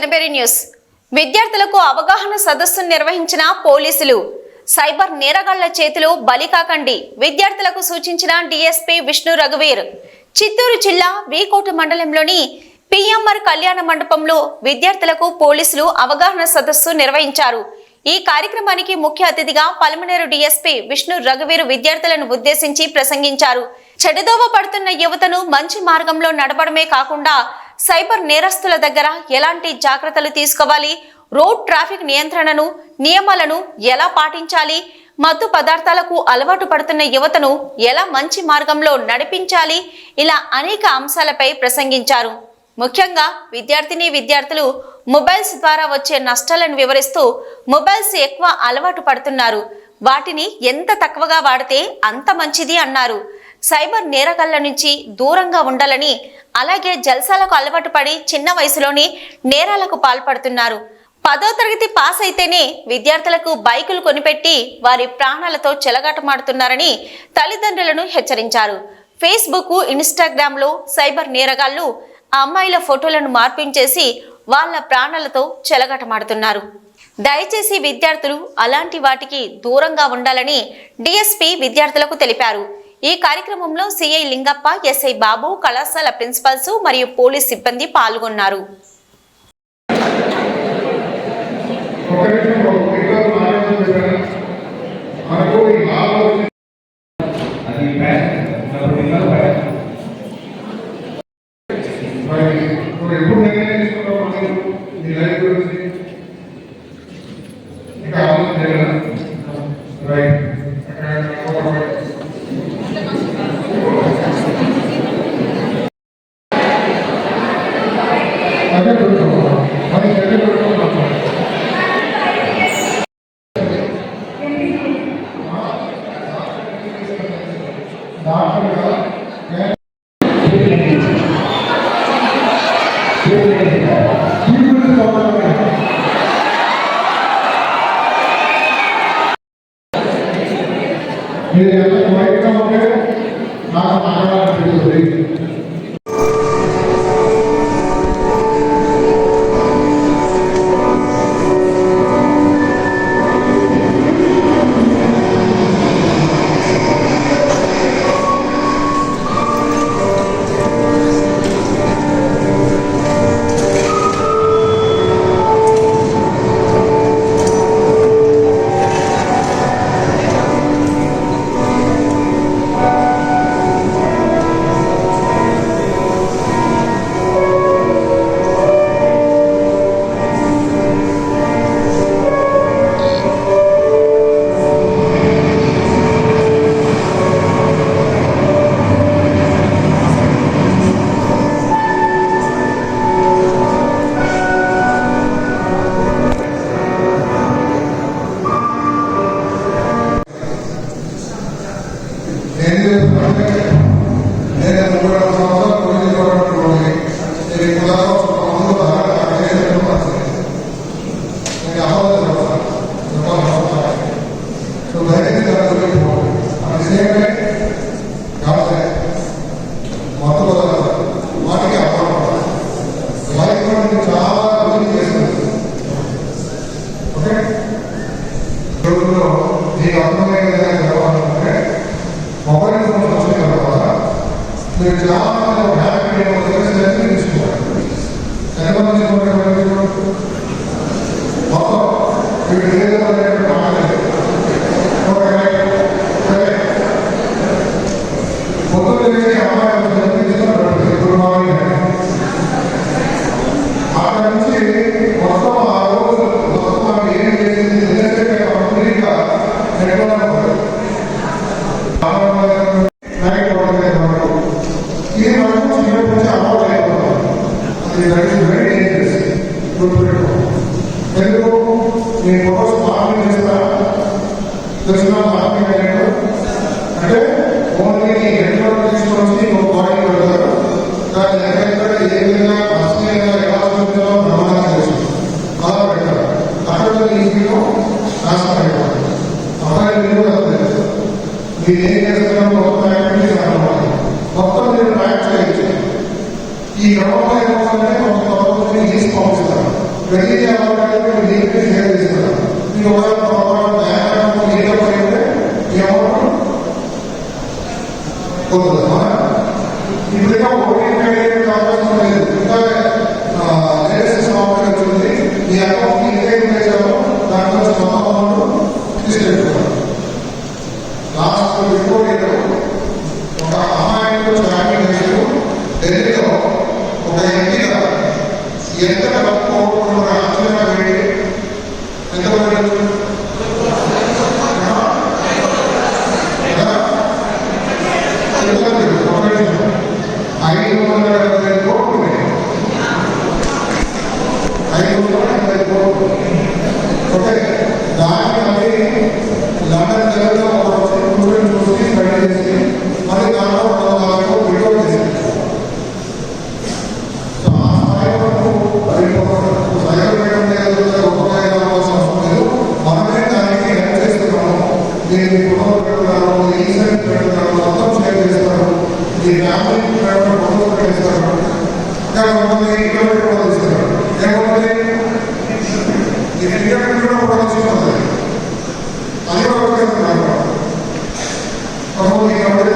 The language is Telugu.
జనబెరి న్యూస్. విద్యార్థులకు అవగాహన సదస్సు నిర్వహించిన పోలీసులు. సైబర్ నేరగాళ్ళ చేతిలో బలి కాకండి. విద్యార్థులకు సూచించిన డిఎస్పీ విష్ణు రఘువీర్. చిత్తూరు జిల్లా వీకోట మండలంలోని పిఎంఆర్ కళ్యాణ మండపంలో విద్యార్థులకు పోలీసులు అవగాహన సదస్సు నిర్వహించారు. ఈ కార్యక్రమానికి ముఖ్య అతిథిగా పలమనేరు డిఎస్పీ విష్ణు రఘువీరు విద్యార్థులను ఉద్దేశించి ప్రసంగించారు. చెడుదోవ పడుతున్న యువతను మంచి మార్గంలో నడపడమే కాకుండా సైబర్ నేరస్తుల దగ్గర ఎలాంటి జాగ్రత్తలు తీసుకోవాలి? రోడ్ ట్రాఫిక్ నియంత్రణను నియమాలను ఎలా పాటించాలి? మత్తు పదార్థాలకు అలవాటు పడుతున్న యువతను ఎలా మంచి మార్గంలో నడిపించాలి? ఇలా అనేక అంశాలపై ప్రసంగించారు. ముఖ్యంగా విద్యార్థిని విద్యార్థులు మొబైల్స్ ద్వారా వచ్చే నష్టాలను వివరిస్తూ మొబైల్స్ ఎక్కువ అలవాటు పడుతున్నారు. వాటిని ఎంత తక్కువగా వాడితే అంత మంచిది అన్నారు. సైబర్ నేరగాళ్ళ నుంచి దూరంగా ఉండాలని అలాగే జల్సాలకు అలవాటు పడి చిన్న వయసులోనే నేరాలకు పాల్పడుతున్నారు. పదో తరగతి పాస్ అయితేనే విద్యార్థులకు బైకులు కొనిపెట్టి వారి ప్రాణాలతో చెలగాటమాడుతున్నారని తల్లిదండ్రులను హెచ్చరించారు. ఫేస్బుక్ ఇన్స్టాగ్రామ్లో సైబర్ నేరగాళ్ళు అమ్మాయిల ఫోటోలను మార్పించేసి వాళ్ళ ప్రాణాలతో చెలగాటమాడుతున్నారు. దయచేసి విద్యార్థులు అలాంటి వాటికి దూరంగా ఉండాలని డిఎస్పి విద్యార్థులకు తెలిపారు. ఈ కార్యక్రమంలో సిఐ లింగప్ప ఎస్ఐ బాబు కళాశాల ప్రిన్సిపల్స్ మరియు పోలీస్ సిబ్బంది పాల్గొన్నారు. ఎప్పుడు నిర్ణయం ఒక మీ లైఫ్ గురించి? మీరు ఎంత వైద్యం ఉంటే నాకు మాట్లాడాలనిపిస్తుంది రోజుల్లో దీని అర్థమైన విధంగా జరగాలంటే మొబైల్ ఫోన్ వచ్చిన తర్వాత మీరు చాలా మంది హ్యాపీ సెలెక్ట్ తీసుకోవాలి ఎంతమంది తీసుకోవాలి మొత్తం వీడు ఏదో మాట్లాడలేదు ఓకే సరే పొద్దున్న లేచి అమ్మాయి చదివించిన గుడ్ మార్నింగ్ అక్కడ నుంచి దట్ ఈస్ వెరీ డేంజరస్ ఎందుకు నేను ఫోటోస్ మార్పింగ్ చేస్తారా తెలిసిన మార్పింగ్ అయినట్టు అంటే ఓన్లీ నీ నెట్వర్క్ తీసుకొని నువ్వు బాడీ పెడతారు దాని ఎక్కడెక్కడ ఏ విధంగా అశ్లీలంగా ఎలా చూపించాలో ప్రమాణం తెలుసు అలా పెడతారు అక్కడ నీ నాశనం అయిపోతుంది అమ్మాయి మీరు కూడా తెలుసు మీరు ఏం చేస్తున్నారో మొత్తం యాక్టివిటీస్ మొత్తం మీరు ట్రాక్ చేయొచ్చు ఈ గ్రామ అంటే కొంత చేసుకోవచ్చు వెళ్ళి ఎవరికైతే మీకు no చేస్తారు మొత్తం షేర్ చేస్తారు ఈ ఫ్యామిలీ డ్రైవర్ మొత్తం చేస్తారు కొంతమంది ఇంటర్వ్యూ కూడా ఇస్తారు లేకపోతే ఇది ఇంటర్వ్యూ కూడా తీసుకుంటుంది అది కూడా కొంతమంది